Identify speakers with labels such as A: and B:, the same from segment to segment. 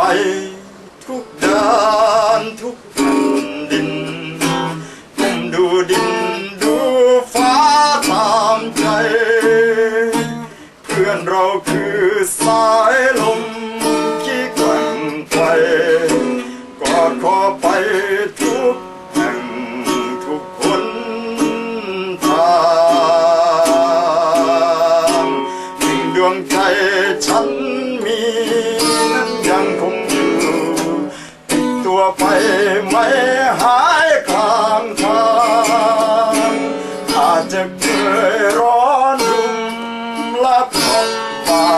A: ไป ทุกด้านทุกแผ่นดินผมดูดินดูฟ้าตามใจ เพื่อนเราคือสายลมที่กว่งไปกอดคอไปทุกแห่งทุกคนทางหนึ่งดวงใจฉัน ไปไม่หายกลางทางอาจจะเคยร้อนรุ่มลับอกบา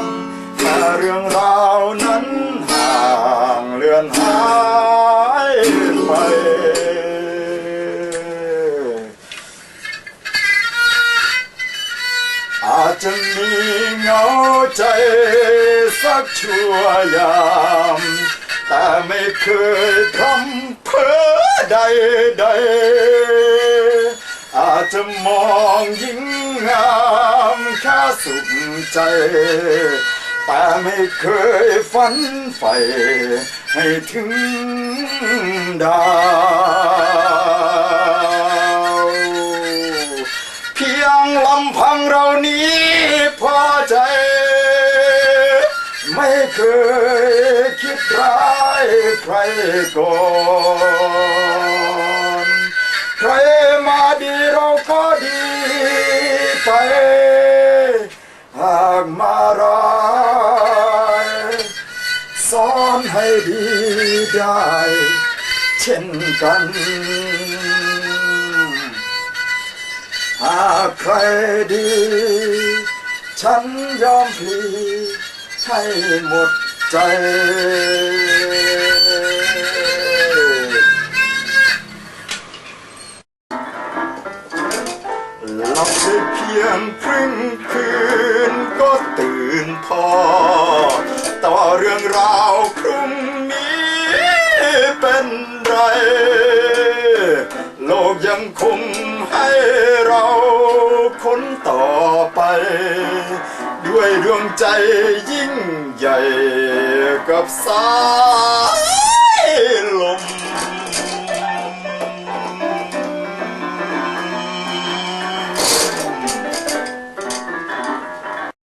A: งแต่เรื่องราวนั้นห่างเลือนหายไปอาจจะมีเงาใจสักชั่วยาม แต่ไม่เคยทำเพ้อใดใดๆอาจจะมองยิ่งงามแค่สุขใจ แต่ไม่เคยฝันใฝ่ให้ถึงดาวเพียงลำพังเรานี้พอใจ ไม่เคย คิดร้ายใครก่อนใครมาดีเราก็ดีไป หากมาร้ายสอนให้ดีได้ เช่นกัน หากใครดี ฉันยอมพลีให้หมด ใจหลับได้เพียงครึ่งคืนก็ตื่นพอต่อเรื่องราวพรุ่งนี้เป็นไร โลกยังคงให้เราค้นต่อไป ด้วยดวงใจยิ่งใหญ่กับสา